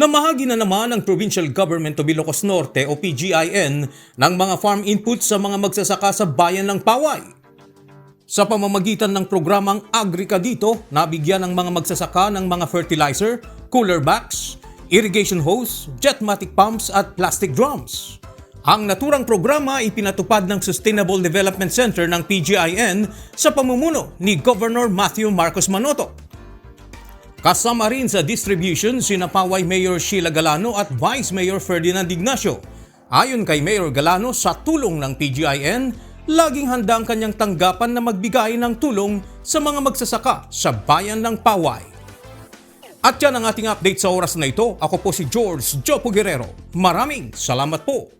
Namahagi na naman ang Provincial Government of Ilocos Norte o PGIN ng mga farm inputs sa mga magsasaka sa bayan ng Paway. Sa pamamagitan ng programang Agrica dito, nabigyan ng mga magsasaka ng mga fertilizer, cooler bags, irrigation hose, jetmatic pumps at plastic drums. Ang naturang programa ipinatupad ng Sustainable Development Center ng PGIN sa pamumuno ni Governor Matthew Marcos Manoto. Kasama rin sa distribution sina Paway Mayor Sheila Galano at Vice Mayor Ferdinand Ignacio. Ayon kay Mayor Galano, sa tulong ng PGIN, laging handa ang kanyang tanggapan na magbigay ng tulong sa mga magsasaka sa bayan ng Paway. At yan ang ating update sa oras na ito. Ako po si George Jopo Guerrero. Maraming salamat po.